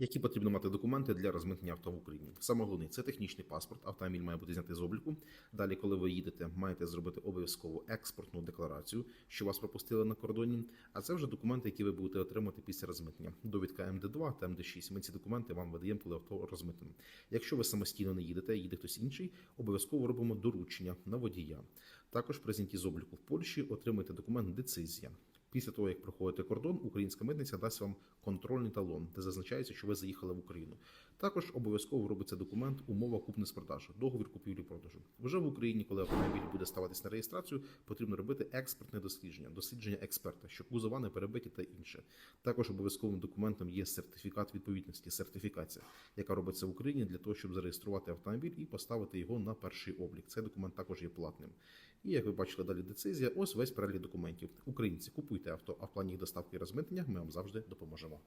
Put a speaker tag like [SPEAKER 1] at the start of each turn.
[SPEAKER 1] Які потрібно мати документи для розмитнення авто в Україні? Саме головне це технічний паспорт. Автомобіль має бути знятий з обліку. Далі, коли ви їдете, маєте зробити обов'язково експортну декларацію, що вас пропустили на кордоні. А це вже документи, які ви будете отримати після розмитнення. Довідка МД2 та МД6. Ми ці документи вам видаємо, коли авто розмитнено. Якщо ви самостійно не їдете, їде хтось інший, обов'язково робимо доручення на водія. Також при знятті з обліку в Польщі отримайте документ децизія. Після того, як проходите кордон, українська митниця дасть вам контрольний талон, де зазначається, що ви заїхали в Україну. Також обов'язково робиться документ умова купни-продажу, договір купівлі-продажу. Вже в Україні, коли автомобіль буде ставитись на реєстрацію, потрібно робити експертне дослідження, дослідження експерта, що кузова не перебиті та інше. Також обов'язковим документом є сертифікат відповідності, сертифікація, яка робиться в Україні для того, щоб зареєструвати автомобіль і поставити його на перший облік. Цей документ також є платним. І як ви бачили далі децизія, ось весь перелік документів. Українці купуйте авто, а в плані їх доставки і розмитнення ми вам завжди допоможемо.